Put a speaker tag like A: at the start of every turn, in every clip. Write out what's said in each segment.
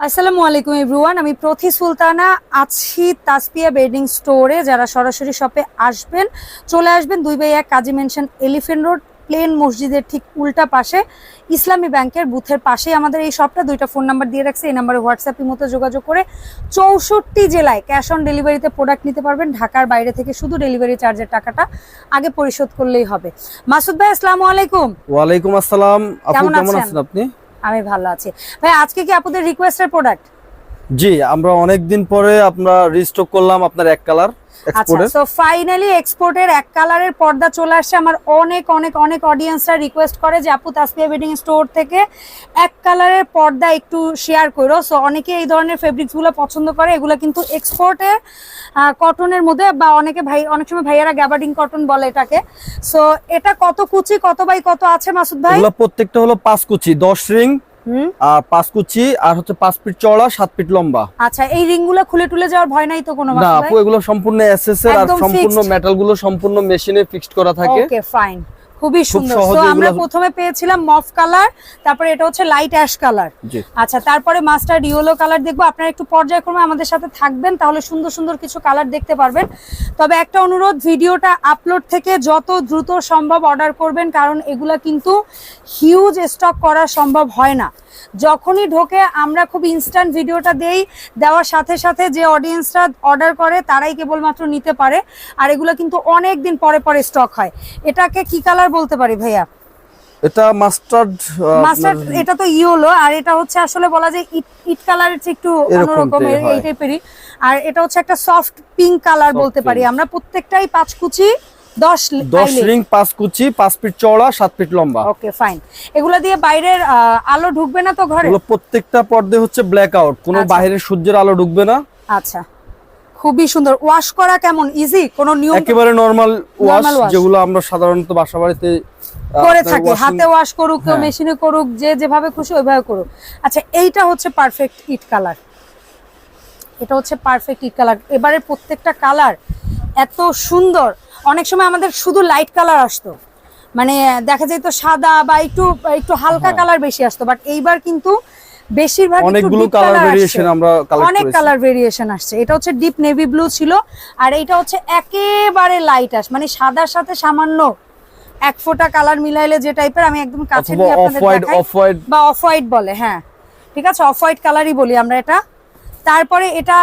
A: আসসালামু আলাইকুম এভরিওয়ান আমি প্রথি সুলতানা আছি তাসপিয়া বেডিং স্টোরে। যারা সরাসরি শপে আসবেন চলে আসবেন দুই বাই এক কাজী মেনশন এলিফেন্ট রোড প্লেন মসজিদের ঠিক উল্টা পাশে। ইসলামী ব্যাংকের বুথের পাশেই আমাদের এই শপটা। দুইটা ফোন নাম্বার দিয়ে রাখছে এই নাম্বারে হোয়াটসঅ্যাপ মতো যোগাযোগ করে চৌষট্টি জেলায় ক্যাশ অন ডেলিভারিতে প্রোডাক্ট নিতে পারবেন। ঢাকার বাইরে থেকে শুধু ডেলিভারি চার্জের টাকাটা আগে পরিশোধ করলেই হবে। মাসুদ ভাই আসসালামু আলাইকুম।
B: ওয়ালাইকুম আসসালাম। আপু
A: কেমন? আছেন
B: আপনি?
A: আমি ভালো আছি। ভাই আজকে কি আপনাদের রিকোয়েস্টের প্রোডাক্ট
B: জি আমরা অনেক দিন পরে আমরা রিস্টক করলাম আপনার এক কালার
A: আচ্ছা সো ফাইনালি এক্সপোর্টের এক কালারের পর্দা চলে আসছে। আমার অনেক অনেক অনেক অডিয়েন্সরা রিকোয়েস্ট করে যে আপু তাসপিয়া ওয়েডিং স্টোর থেকে এক কালারের পর্দা একটু শেয়ার করো। সো অনেকে এই ধরনের ফেব্রিক্সগুলো পছন্দ করে এগুলো কিন্তু এক্সপোর্টের কটনের মধ্যে বা অনেকে ভাই অনেক সময় ভাইয়ারা গ্যাবার্ডিং কটন বলে এটাকে। সো এটা কত কুচি কত বাই কত আছে মাসুদ ভাই?
B: প্রত্যেকটা হলো পাঁচ কুচি দশ রিং আর পাঁচ কুচি আর হচ্ছে পাঁচ ফিট চওড়া সাত ফিট লম্বা।
A: আচ্ছা এই রিংগুলো খুলে টুলে যাওয়ার ভয় নাই তো কোনো
B: না আপু এগুলো সম্পূর্ণ এসএস এর আর সম্পূর্ণ মেটালগুলো সম্পূর্ণ মেশিনে ফিক্সড করা থাকে।
A: ওকে ফাইন খুবই সুন্দর। তো আমরা প্রথমে পেয়েছিলাম মফ কালার তারপরে এটা হচ্ছে লাইট অ্যাশ কালার আচ্ছা তারপরে মাস্টার্ড ইয়েলো কালার দেখব। আপনারা একটু পর্যায়ক্রমে আমাদের সাথে থাকবেন তাহলে সুন্দর সুন্দর কিছু কালার দেখতে পারবেন। তবে একটা অনুরোধ ভিডিওটা আপলোড থেকে যত দ্রুত সম্ভব অর্ডার করবেন কারণ এগুলা কিন্তু হিউজ স্টক করা সম্ভব হয় না। যখনই ঢোকে আমরা খুব ইনস্ট্যান্ট ভিডিওটা দেই দেওয়ার সাথে সাথে যে অডিয়েন্সরা অর্ডার করে তারাই কেবলমাত্র নিতে পারে। আর এগুলো কিন্তু অনেক দিন পরে পরে স্টক হয়। এটাকে কি কালার বলতে পারি ভাইয়া?
B: এটা মাস্টার্ড
A: মাস্টার এটা তো ইয়েলো আর এটা হচ্ছে আসলে বলা যায় ইট ইট কালারের চেয়ে একটু অন্যরকম এই-। টাইপেরই আর এটা হচ্ছে একটা সফট পিঙ্ক কালার বলতে পারি। আমরা প্রত্যেকটাই পাঁচ কুচি
B: রিং কুচি ফিট চওড়া ফিট লম্বা।
A: ওকে ফাইন এগুলা দিয়ে বাইরের আলো ঢুকবে না তো ঘরে?
B: প্রত্যেকটা পর্দে হচ্ছে ব্ল্যাক আউট কোনো
A: আচ্ছা।
B: বাইরের সূর্যের আলো ঢুকবে না।
A: আচ্ছা। খুবই সুন্দর। ওয়াশ করা কেমন? ইজি কোনো নিয়ম?
B: একেবারে নর্মাল ওয়াশ যেগুলো আমরা সাধারণত বাসা বাড়িতে
A: করে থাকে। হাতে ওয়াশ করুক কেউ
B: হ্যাঁ।
A: মেশিনে করুক যে যেভাবে খুশি ওইভাবে করুক। আচ্ছা এইটা হচ্ছে পারফেক্ট ইট কালার এটা হচ্ছে পারফেক্ট ইট কালার এবারে প্রত্যেকটা কালার এত সুন্দর। অনেক সময় আমাদের শুধু লাইট কালার আসতো। মানে দেখা যেত সাদা বা একটু একটু হালকা
B: হ্যাঁ।
A: কালার বেশি আসতো। বাট এইবার কিন্তু বেশিরভাগ
B: অনেকগুলো কালার ভেরিয়েশন আমরা
A: অনেক কালার ভেরিয়েশন আসছে। এটা হচ্ছে ডিপ নেভি ব্লু ছিল আর এইটা হচ্ছে একেবারে লাইট আস মানে সাদার সাথে সামান্য এক ফোঁটা কালার মিলাইলে যে টাইপের আমি একদম কাছে নিয়ে
B: অফ
A: আপনাদের দেখাই। বা অফ হোয়াইট বলে হ্যাঁ। ঠিক আছে? অফ হোয়াইট কালারই বলি আমরা এটা। তারপরে এটা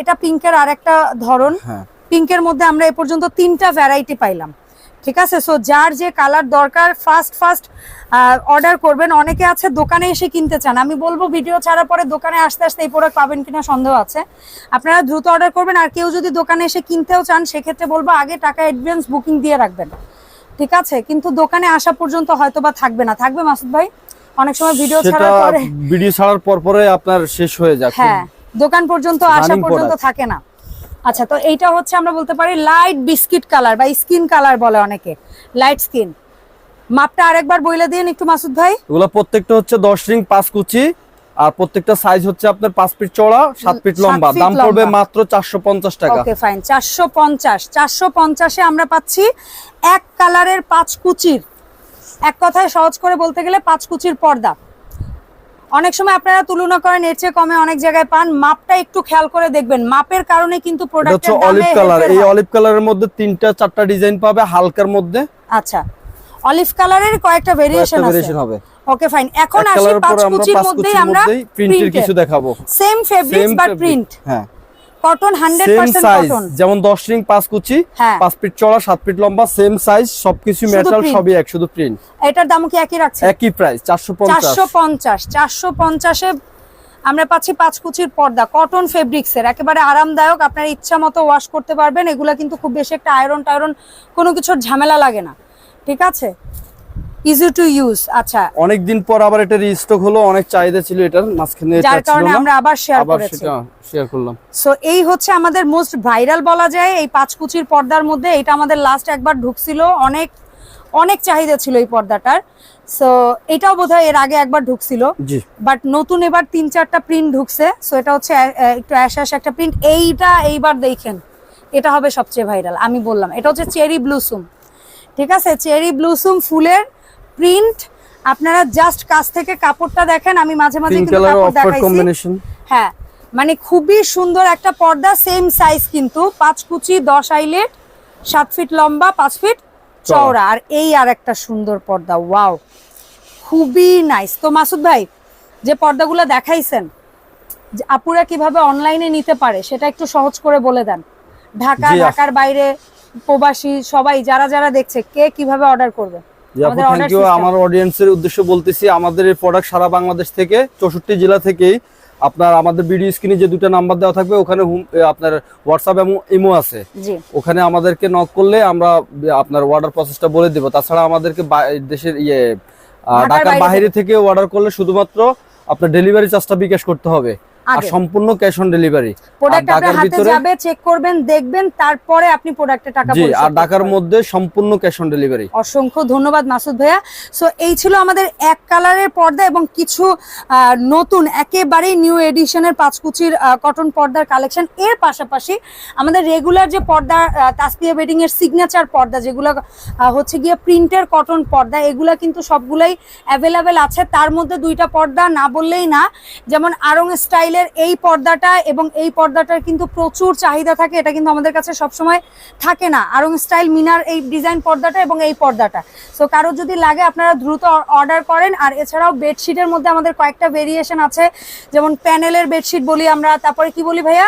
A: এটা পিঙ্কের আরেকটা ধরন।
B: হ্যাঁ।
A: পিঙ্কের মধ্যে আমরা এ পর্যন্ত তিনটা ভ্যারাইটি পাইলাম। ঠিক আছে? সো যার যে কালার দরকার ফার্স্ট ফার্স্ট অর্ডার করবেন। অনেকে আছে দোকানে এসে কিনতে চান। আমি বলব ভিডিও ছাড়ার পরে দোকানে আসতে আসতে এই প্রোডাক্ট পাবেন কিনা সন্দেহ আছে। আপনারা দ্রুত অর্ডার করবেন আর কেউ যদি দোকানে এসে কিনতেও চান সেক্ষেত্রে বলব আগে টাকা অ্যাডভান্স বুকিং দিয়ে রাখবেন। ঠিক আছে? কিন্তু দোকানে আসা পর্যন্ত হয়তো বা থাকবে না। থাকবে মাসুদ ভাই? অনেক সময় ভিডিও ছাড়ার পরে
B: ভিডিও ছাড়ার পর পরে আপনার শেষ হয়ে যায়
A: হ্যাঁ দোকান পর্যন্ত আসা পর্যন্ত থাকে না। আচ্ছা তো এইটা হচ্ছে আমরা বলতে পারি লাইট বিস্কিট কালার বা স্কিন কালার বলে অনেকে। লাইট স্কিন মাপটা আরেকবার বইলে দিন একটু মাসুদ ভাই।
B: এগুলো প্রত্যেকটা হচ্ছে দশ রিং পাঁচ কুচি। আর প্রত্যেকটা সাইজ হচ্ছে আপনার পাঁচ ফিট চওড়া সাত ফিট লম্বা। দাম পড়বে মাত্র চারশো পঞ্চাশ টাকা।
A: ওকে ফাইন চারশো পঞ্চাশ। চারশো পঞ্চাশে আমরা পাচ্ছি এক কালারের পাঁচ কুচির। এক কথায় সহজ করে বলতে গেলে পাঁচ কুচির পর্দা। অনেক সময় আপনারা তুলনা করেন এর চেয়ে কমে অনেক জায়গায় পান। মাপটা একটু খেয়াল করে দেখবেন। মাপের কারণে কিন্তু প্রোডাক্টের
B: অলিভ কালার এই অলিভ কালারের মধ্যে তিনটা চারটা ডিজাইন পাবে হালকার মধ্যে।
A: আচ্ছা। অলিভ কালারের কয়েকটা ভেরিয়েশন আছে।
B: ভেরিয়েশন হবে।
A: ওকে ফাইন এখন আসি পাঁচ কুচির মধ্যেই আমরা
B: প্রিন্টের কিছু দেখাবো।
A: সেম
B: ফেব্রিক
A: বাট প্রিন্ট
B: হ্যাঁ।
A: কটন 100% কটন
B: যেমন দশ রিং পাঁচ কুচি
A: হ্যাঁ।
B: পাঁচ ফিট চওড়া সাত ফিট লম্বা সেম সাইজ সবকিছু মেটাল সবই এক শুধু প্রিন্ট
A: এটার দাম কি একই রাখছে?
B: একই প্রাইস চারশো পঞ্চাশ।
A: চারশো পঞ্চাশ চারশো পঞ্চাশে আমরা পাচ্ছি পাঁচ কুচির পর্দা কটন ফেব্রিক্স এর একেবারে আরামদায়ক আপনার ইচ্ছা মতো ওয়াশ করতে পারবেন এগুলা কিন্তু খুব বেশি একটা আয়রন টায়রন কোনো কিছুর ঝামেলা লাগে না। ঠিক আছে? ইজি টু ইউজ আচ্ছা।
B: অনেকদিন পর আবার এটা রিস্টক হলো অনেক চাহিদা ছিল এটার মাঝখানে
A: যার কারণে। আমরা আবার শেয়ার করেছি।
B: শেয়ার করলাম।
A: সো এই হচ্ছে আমাদের মোস্ট ভাইরাল বলা যায় এই পাঁচকুচির পর্দার মধ্যে। এটা আমাদের লাস্ট একবার ঢুকছিল অনেক অনেক চাহিদা ছিল এই পর্দাটার। সো এটাও বোধহয় এর আগে একবার ঢুকছিল।
B: জি।
A: বাট নতুন এবার তিন চারটা প্রিন্ট ঢুকছে। সো এটা হচ্ছে একটু অ্যাশ অ্যাশ একটা প্রিন্ট এইটা এইবার দেখেন এটা হবে সবচেয়ে ভাইরাল আমি বললাম এটা হচ্ছে চেরি ব্লুসুম ঠিক আছে? চেরি ব্লুসুম ফুলের প্রিন্ট আপনারা জাস্ট কাছ থেকে কাপড়টা দেখেন আমি মাঝে মাঝে কিন্তু কাপড় দেখাইছি। হ্যাঁ মানে খুবই সুন্দর একটা পর্দা সেম সাইজ কিন্তু পাঁচ কুচি দশ আইলেট সাত ফিট লম্বা পাঁচ ফিট চওড়া। আর এই আর একটা সুন্দর পর্দা ওয়াও খুবই নাইস তো মাসুদ ভাই যে পর্দাগুলো দেখাইছেন যে আপুরা কীভাবে অনলাইনে নিতে পারে সেটা একটু সহজ করে বলে দেন। ঢাকা ঢাকার বাইরে প্রবাসী সবাই যারা যারা দেখছে কে কীভাবে অর্ডার করবে?
B: থ্যাংক ইউ আমার অডিয়েন্সের উদ্দেশ্যে বলতেছি আমাদের এই প্রোডাক্ট সারা বাংলাদেশ থেকে চৌষট্টি জেলা থেকেই আপনার আমাদের ভিডিও স্ক্রিনে যে দুটো নাম্বার দেওয়া থাকবে ওখানে আপনার হোয়াটসঅ্যাপ এবং ইমো আছে। ওখানে আমাদেরকে নক করলে আমরা আপনার অর্ডার প্রসেসটা বলে দেবো। তাছাড়া আমাদেরকে দেশের ইয়ে
A: ঢাকার বাইরে
B: থেকে অর্ডার করলে শুধুমাত্র আপনার ডেলিভারি চার্জটা বিকাশ করতে হবে। আর সম্পূর্ণ ক্যাশ অন ডেলিভারি
A: প্রোডাক্ট আপনার
B: ঢাকার
A: হাতে
B: ভিতরে
A: যাবে চেক করবেন দেখবেন তারপরে আপনি টাকা পরিশোধ
B: আর ঢাকার মধ্যে সম্পূর্ণ ক্যাশ অন ডেলিভারি
A: অসংখ্য ধন্যবাদ মাসুদ ভাইয়া। সো এই ছিল আমাদের এক কালারের পর্দা এবং কিছু নতুন একেবারেই নিউ এডিশনের পাঁচকুচির কটন পর্দার কালেকশন এর পাশাপাশি আমাদের রেগুলার যে পর্দা তাসপিয়া বেডিং এর সিগনেচার পর্দা যেগুলো হচ্ছে গিয়ে প্রিন্টের কটন পর্দা এগুলা কিন্তু সবগুলাই অ্যাভেলেবেল আছে। তার মধ্যে দুইটা পর্দা না বললেই না। যেমন আরং স্টাইলের এই পর্দাটা এবং এই পর্দাটার কিন্তু প্রচুর চাহিদা থাকে, এটা কিন্তু আমাদের কাছে সবসময় থাকে না। আরং স্টাইল মিনার এই ডিজাইন পর্দাটা এবং এই পর্দাটা। সো কারও যদি লাগে, আপনারা দ্রুত অর্ডার করেন। আর এছাড়াও বেডশিটের মধ্যে আমাদের কয়েকটা ভেরিয়েশন আছে। যেমন প্যানেলের বেডশিট বলি আমরা, তারপরে কি বলি ভাইয়া?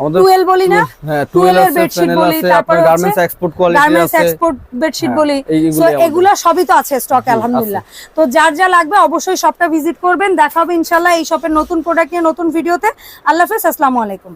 B: আমাদের
A: টুয়েল বলি না?
B: হ্যাঁ
A: টুয়েল
B: টুয়েল
A: এর বেডশিট বলি তারপর
B: garments export quality
A: garments export bedsheet বলি। সো এগুলা সবই তো আছে স্টক আলহামদুলিল্লাহ। তো যার যা লাগবে অবশ্যই শপটা ভিজিট করবেন দেখা হবে ইনশাল্লাহ এই শপের নতুন প্রোডাক্ট নিয়ে নতুন ভিডিওতে আল্লাহ হাফেজ আসসালামু আলাইকুম।